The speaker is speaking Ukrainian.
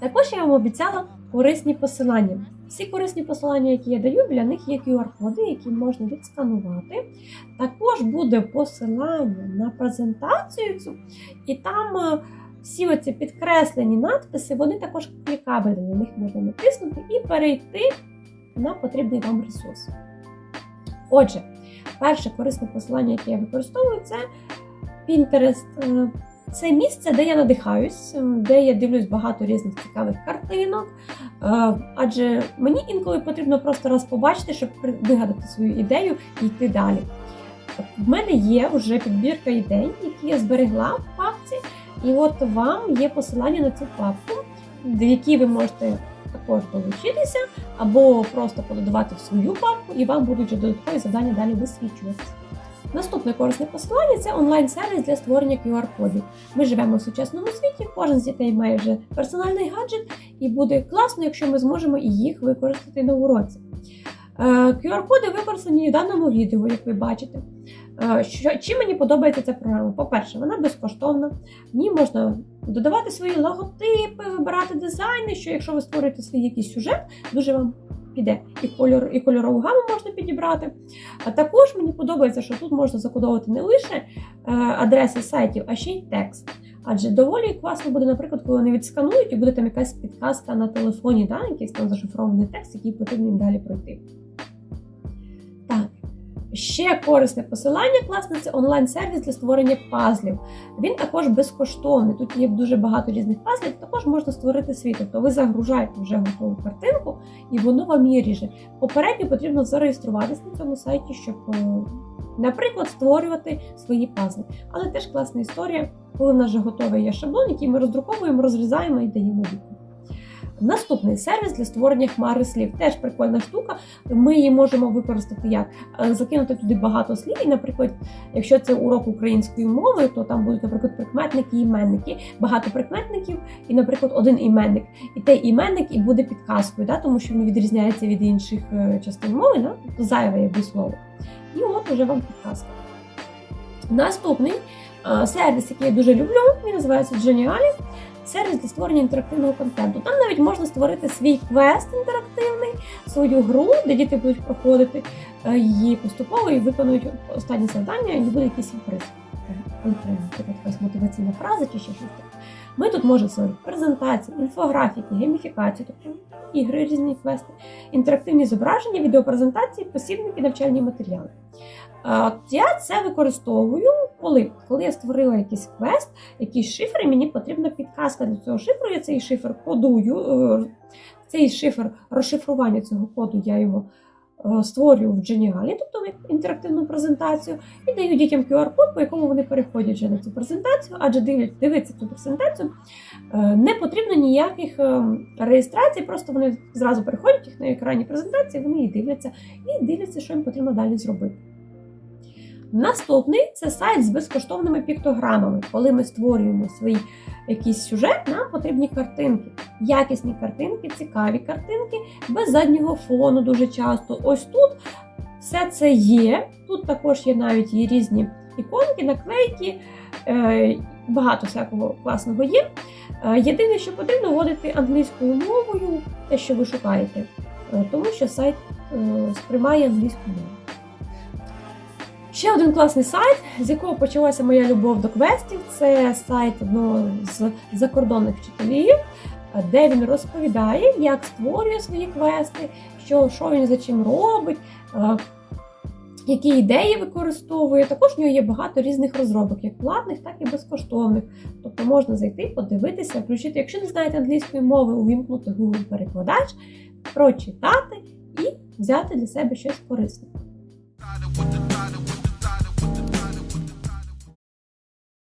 Також я вам обіцяла корисні посилання. Всі корисні посилання, які я даю, біля них є QR-коди, які можна відсканувати. Також буде посилання на презентацію цю, і там е, всі оці підкреслені надписи, вони також клікабельні. На них можна натиснути і перейти на потрібний вам ресурс. Отже, перше корисне посилання, яке я використовую, це Pinterest. Це місце, де я надихаюсь, е, де я дивлюсь багато різних цікавих картинок. Е, Адже мені інколи потрібно просто раз побачити, щоб вигадати свою ідею і йти далі. В мене є вже підбірка ідей, які я зберегла в папці, і от вам є посилання на цю папку, до якій ви можете також долучитися, або просто пододавати в свою папку, і вам будуть вже додаткові завдання далі висвічуватися. Наступне корисне посилання це онлайн-сервіс для створення QR-кодів. Ми живемо в сучасному світі, кожен з дітей має вже персональний гаджет, і буде класно, якщо ми зможемо їх використати на уроці. Е, QR-коди використані в даному відео, як ви бачите. Е, Що, чим мені подобається ця програма? По-перше, вона безкоштовна. В ній можна додавати свої логотипи, вибирати дизайни, що якщо ви створюєте свій якийсь сюжет, дуже вам піде. І кольор, і кольорову гаму можна підібрати. А також мені подобається, що тут можна закодовувати не лише е, адреси сайтів, а ще й текст. Адже доволі класно буде, наприклад, коли вони відсканують і буде там якась підказка на телефоні, да? якийсь там зашифрований текст, який потрібно їм далі пройти. Ще корисне посилання класне це онлайн-сервіс для створення пазлів. Він також безкоштовний. Тут є дуже багато різних пазлів. Також можна створити свій. Тобто ви загружаєте вже готову картинку, і воно вам її ріже. Попередньо потрібно зареєструватися на цьому сайті, щоб, е, наприклад, створювати свої пазли. Але теж класна історія, коли в нас вже готовий є шаблон, який ми роздруковуємо, розрізаємо і даємо дітям. Наступний сервіс для створення хмари слів. Теж прикольна штука. Ми її можемо використати як Е, закинути туди багато слів. І, наприклад, якщо це урок української мови, то там будуть, наприклад, прикметники і іменники, багато прикметників, і, наприклад, один іменник. І той іменник і буде підказкою, да, тому що він відрізняється від інших е, частин мови, да? тобто зайве якби слово. І от уже вам підказка. Наступний е, сервіс, який я дуже люблю, він називається Geniali. Сервіс для створення інтерактивного контенту. Там навіть можна створити свій квест інтерактивний, свою гру, де діти будуть проходити е, її поступово і виконують останні завдання, і буде якийсь сюрприз. Наприклад, якась мотиваційна фраза чи ще щось таке. Ми тут можемо створити презентації, інфографіки, гейміфікацію, тобто ігри, різні квести, інтерактивні зображення, відеопрезентації, посібники, навчальні матеріали. Е, Я це використовую, коли? коли я створила якийсь квест, якийсь шифр, і мені потрібна підказка для цього шифру. Я цей шифр кодую, е, цей шифр розшифрування цього коду я його е, створюю в Geniali, тобто як інтерактивну презентацію, і даю дітям QR-код, по якому вони переходять вже на цю презентацію, адже дивитися цю презентацію. е, Не потрібно ніяких реєстрацій, просто вони зразу переходять їх на екрані презентації, вони її дивляться і дивляться, що їм потрібно далі зробити. Наступний це сайт з безкоштовними піктограмами. Коли ми створюємо свій якийсь сюжет, нам потрібні картинки. Якісні картинки, цікаві картинки, без заднього фону дуже часто. Ось тут все це є. Тут також є навіть і різні іконки, наклейки, е, багато всякого класного є. Е, Єдине, що потрібно вводити англійською мовою, те, що ви шукаєте, е, тому що сайт сприймає англійську мову. Ще один класний сайт, з якого почалася моя любов до квестів. Це сайт одного з закордонних вчителів, де він розповідає, як створює свої квести, що, що він за чим робить, які ідеї використовує. Також в нього є багато різних розробок, як платних, так і безкоштовних. Тобто можна зайти, подивитися, включити, якщо не знаєте англійської мови, увімкнути Google перекладач, прочитати і взяти для себе щось корисне.